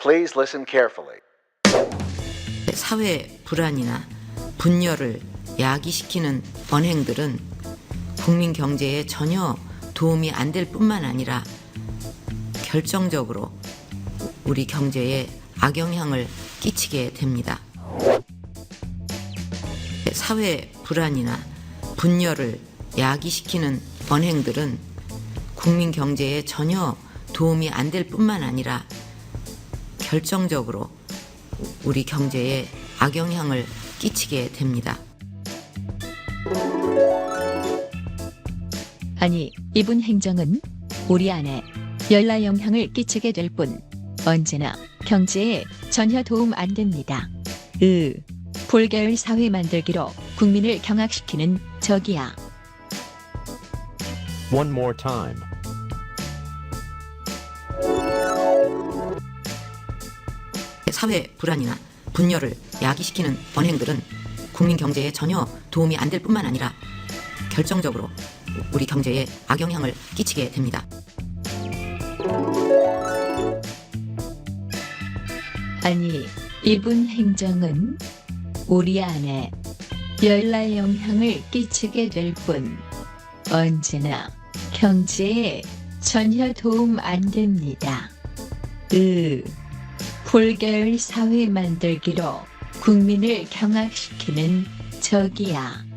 Please listen carefully. 사회 불안이나 분열을 야기시키는 언행들은 국민 경제에 전혀 도움이 안 될 뿐만 아니라 결정적으로 우리 경제에 악영향을 끼치게 됩니다. 사회 불안이나 분열을 야기시키는 언행들은 국민 경제에 전혀 도움이 안 될 뿐만 아니라 결정적으로 우리 경제에 악영향을 끼치게 됩니다. 아니, 이분 행정은 우리 안에 열나 영향을 끼치게 될 뿐 언제나 경제에 전혀 도움 안 됩니다. 으, 불결 사회 만들기로 국민을 경악시키는 적이야. One more time. 사회 불안이나 분열을 야기시키는 언행들은 국민 경제에 전혀 도움이 안 될 뿐만 아니라 결정적으로 우리 경제에 악영향을 끼치게 됩니다. 아니, 이분 행정은 우리 안에 열나 영향을 끼치게 될 뿐 언제나 경제에 전혀 도움 안 됩니다. 으, 불결 사회 만들기로 국민을 경악시키는 적이야.